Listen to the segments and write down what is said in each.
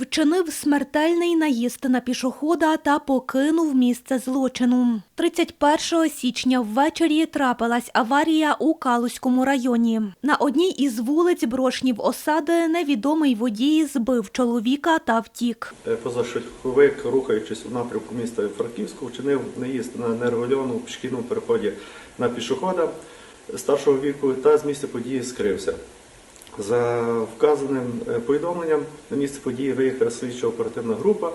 Вчинив смертельний наїзд на пішохода та покинув місце злочину. 31 січня ввечері трапилась аварія у Калузькому районі. На одній із вулиць Брошнів осади невідомий водій збив чоловіка та втік. Е, Позашляховик, рухаючись у напрямку міста Франківську, вчинив наїзд на нерегульованому пішохідному переході на пішохода старшого віку та з місця події скрився. За вказаним е, повідомленням на місце події виїхала слідчо-оперативна група.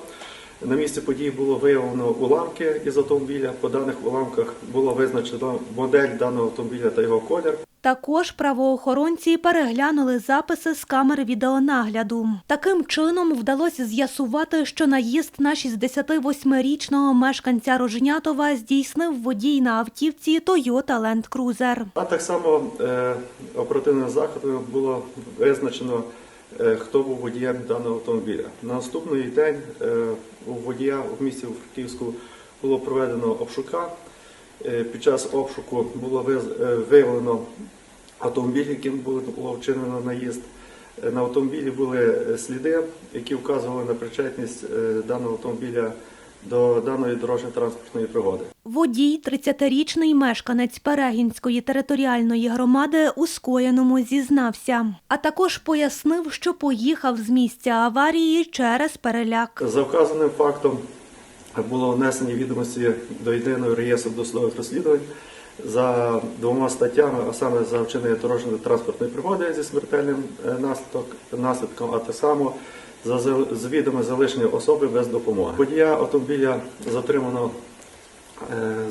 На місці події було виявлено уламки із автомобіля. По даних уламках було визначено модель даного автомобіля та його колір. Також правоохоронці переглянули записи з камер відеонагляду. Таким чином вдалося з'ясувати, що наїзд на 68-річного мешканця Рожнятова здійснив водій на автівці Toyota Land Cruiser. А так само е, оперативним заходом було визначено, е, хто був водієм даного автомобіля. На наступний день е, у водія в місті Франківську було проведено обшука. Е, під час обшуку було е, виявлено автомобіль, яким було вчинено наїзд. Е, На автомобілі були сліди, які вказували на причетність даного автомобіля до даної дорожньо-транспортної пригоди. Водій, 30-річний мешканець Перегінської територіальної громади, у скоєному зізнався, а також пояснив, що поїхав з місця аварії через переляк. За вказаним фактом було внесені відомості до єдиного реєстру досудових розслідувань за двома статтями, а саме за вчинення дорожньої транспортної пригоди зі смертельним е, наслідком, а так само за завідоме залишення особи без допомоги. Водія автомобіля затримано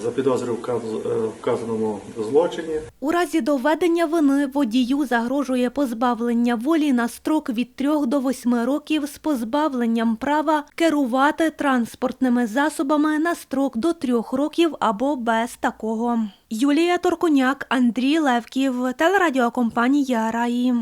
за підозрою в е, вказаному злочині. У разі доведення вини водію загрожує позбавлення волі на строк від 3 до 8 років з позбавленням права керувати транспортними засобами на строк до 3 років або без такого. Юлія Торконяк, Андрій Левків, телерадіокомпанія Раї.